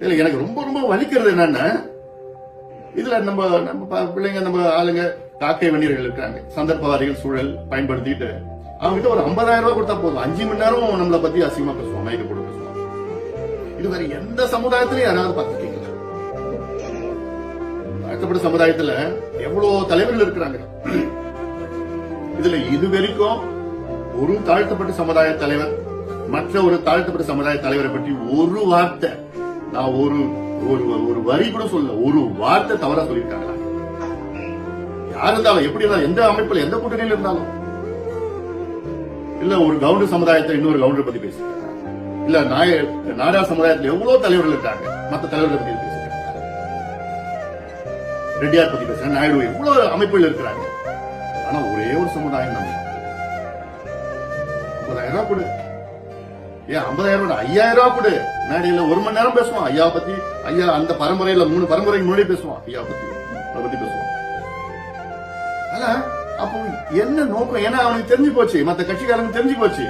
இதுல எனக்கு ரொம்ப ரொம்ப வலிக்கிறது என்னன்னா இதுல நம்ம நம்ம பிள்ளைங்க நம்ம ஆளுங்க காக்கை வன்னியர்கள் இருக்கிறாங்க சந்தர்ப்பவாதிகள் சூழல் பயன்படுத்திட்டு அவங்க கிட்ட ஒரு 50000 ரூபாய் கொடுத்தா போதும். அஞ்சு மணி நேரம் நம்மளை பத்தி அசிங்கமா பேசுவோம் மைக்க போட்டு பேசுவோம். இது வேற எந்த சமுதாயத்திலயும் யாராவது பார்த்துருக்கீங்களா? தாழ்த்தப்பட்ட சமுதாயத்துல எவ்வளவு தலைவர்கள் இருக்கிறாங்க. இதுல இது வரைக்கும் ஒரு தாழ்த்தப்பட்ட சமுதாய தலைவர் மற்ற ஒரு தாழ்த்தப்பட்ட சமுதாய தலைவரை பற்றி ஒரு வார்த்தை நான் ஒரு ஒரு ஒரு வரி கூட சொல்ல ஒரு வார்த்தை தவறா சொல்லியிருக்காங்களா? யார் இருந்தாலும் எப்படி இருந்தாலும் எந்த அமைப்புல எந்த கூட்டணியில இருந்தாலும். இல்ல ஒரு கவுண்டர் சமுதாயத்தை இன்னொரு கவுண்டர் பத்தி பேசுறாங்க இல்ல நாய நாடார் சமுதாயத்துல எவ்வளவு தலைவர்கள் இருக்காங்க? மத்த தலைவர்கள் பத்தி பேசியிருக்காங்க. ரெட்டியார் பத்தி பேசுறாங்க. நாயுடு எவ்வளவு அமைப்புகள் இருக்கிறாங்க? ஆனா ஒரே ஒரு சமுதாயம் நம்ம ஐம்பதாயிரம் ரூபாய் கொடு ஏன் ஐம்பதாயிரம் ரூபாய் ஐயாயிரம் ரூபாய் கொடு. மேடையில ஒரு மணி நேரம் பேசுவோம் ஐயா பத்தி ஐயா அந்த பரம்பரையில மூணு பரம்பரைக்கு முன்னாடி பேசுவோம் ஐயா பத்தி அதை பத்தி பேசுவோம் ஆனா அப்போ என்ன நோக்கம்? ஏன்னா அவனுக்கு தெரிஞ்சு போச்சு. மத்த கட்சிக்காரங்க தெரிஞ்சு போச்சு.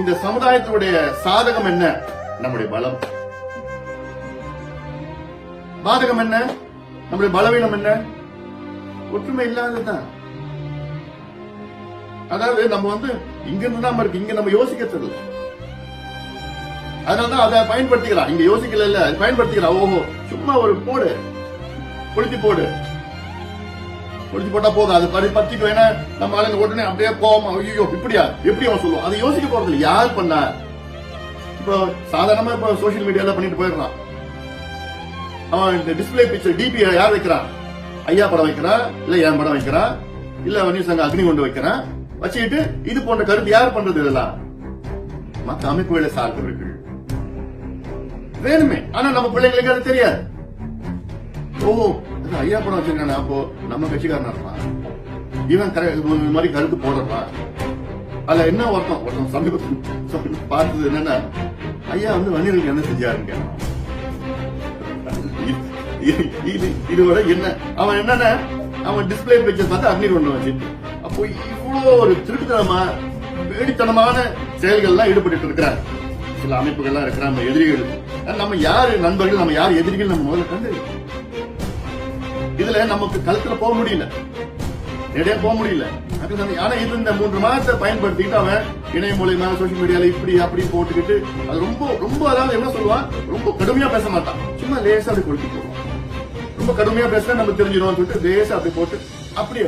இந்த சமுதாயத்தினுடைய சாதகம் என்ன? நம்முடைய பலம். பாதகம் என்ன? நம்முடைய பலவீனம் என்ன? ஒற்றுமை இல்லாததுதான். அதாவது நம்ம வந்து இங்க இருந்து தான் இருக்கு. இங்க நம்ம யோசிக்க தெரியல. அதனாலதான் அதை பயன்படுத்திக்கலாம் இங்க யோசிக்கல இல்ல பயன்படுத்திக்கலாம் ஓஹோ சும்மா ஒரு போடு. கொளுத்தி போடு. கொளுத்தி போட்டா போதும். அது படி பத்திக்கும் ஏன்னா நம்ம ஆளுங்க உடனே அப்படியே போவோம் ஐயோ இப்படியா? எப்படி அவன் சொல்லுவோம் அதை யோசிக்க போறது இல்லை. யார் பண்ணா? இப்போ சாதாரணமா இப்போ சோசியல் மீடியால பண்ணிட்டு போயிடுறான். அவன் இந்த டிஸ்பிளே பிக்சர் டிபி யார் வைக்கிறான்? ஐயா படம் வைக்கிறான் இல்ல என் படம் வைக்கிறான் இல்ல வன்னியர் சங்க அக்னி கொண்டு வைக்கிறான்? வச்சுக்கிட்டு இது போன்ற கருத்து யார் பண்றது இதெல்லாம்? மத்த அமைப்புகளை சார்ந்தவர்கள். வேணுமே. ஆனா நம்ம பிள்ளைங்களுக்கு அது தெரியாது. ஓ ஐயா படம் வச்சிருக்கானே அப்போ நம்ம கட்சிக்காரனா இருப்பான் இவன் மாதிரி கருத்து போடுறான் அதுல என்ன ஒருத்தன் ஒருத்தன் சமீபத்தில் பார்த்தது என்னன்னா ஐயா வந்து வன்னியர்களுக்கு என்ன செஞ்சாருங்க இதுவரை என்ன? அவன் என்னன்னா அவன் டிஸ்பிளே பிக்சர் பார்த்து அக்னி கொண்டு வச்சுட்டு அப்போ இவ்வளோ ஒரு திருட்டுத்தனமா வேடித்தனமான செயல்கள்லாம் ஈடுபட்டு இருக்கிறார். சில அமைப்புகள்லாம் இருக்கிற நம்ம எதிரிகள். நம்ம யாரு? நண்பர்கள் நம்ம யார்? எதிரிகள் நம்ம முதல்ல கண்டறியும் இதுல நமக்கு களத்துல போக முடியல. நிறைய போக முடியல. ஆனா இது இந்த மூன்று மாதத்தை பயன்படுத்திட்டு அவன் இணைய மூலியமா சோசியல் மீடியால இப்படி அப்படி போட்டுக்கிட்டு அது ரொம்ப ரொம்ப அதாவது என்ன சொல்லுவான்? ரொம்ப கடுமையா பேச மாட்டான். சும்மா லேசா அப்படி கொடுத்து போடுவான். ரொம்ப கடுமையா பேசினா நம்ம தெரிஞ்சிடும் சொல்லிட்டு லேசா அப்படி போட்டு அப்படியே